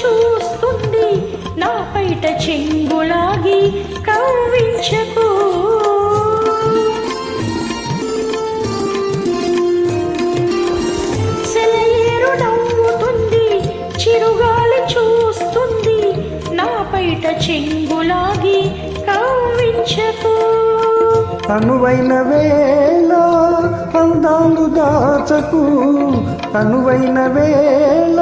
చూస్తుంది నా పైట చెంగులాగి కవ్వించకు. సెలయేరు నవ్వుతుంది చిరుగాలి చూస్తుంది నా పైట చెంగులాగి కవ్వించకు. తనువైన వేళ అందాలు దాచకు తనువైన వేళ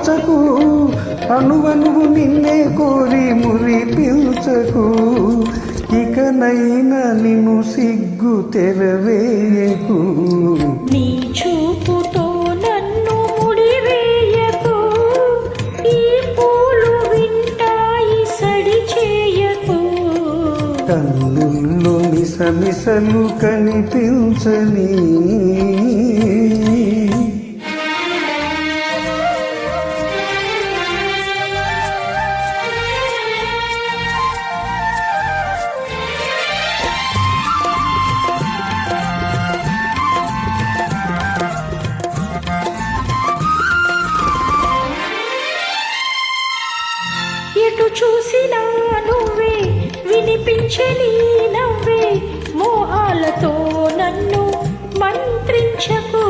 దాచకు అనువనువు నిన్నే కోరి మురిపించకు. ఇకనైనా నిన్ను సిగ్గు తెరవేయకు. నీ చూపుతో నన్ను ముడివేయకు. ఈ పూలు వింటాయి సడి చేయకు. కన్నుల్లో మిసమిసలు కనిపించని ఎటు చూసినా నువ్వే వినిపించని నవ్వే మోహాలతో నన్ను మంత్రించకు.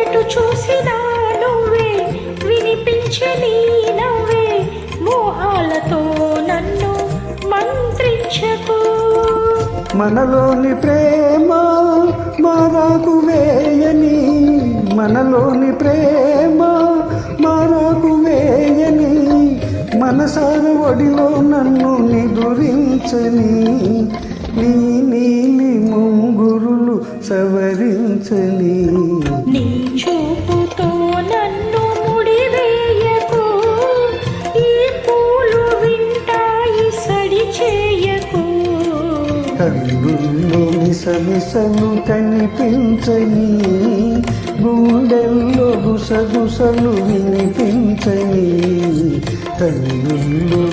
ఎటు చూసినా నువ్వే వినిపించని నవ్వే మోహాలతో నన్ను మంత్రించకు. మనలోని ప్రేమ మనకు వేయని మనలోని ప్రేమ మారాకు వేయని మనసార ఒడిలో నన్ను నిదురించని నీ నీలి ముంగురులు సవరించని. నీ చూపుతో నన్ను ముడివేయకు ఈ పూలు వింటాయి సడి చేయకు. కన్నుల్లో మిసమిసలు కనిపించని గుండెల్లో గుసగుసలు వినిపించని? తల్లి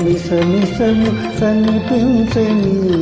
మిసమిసలు కనిపించని?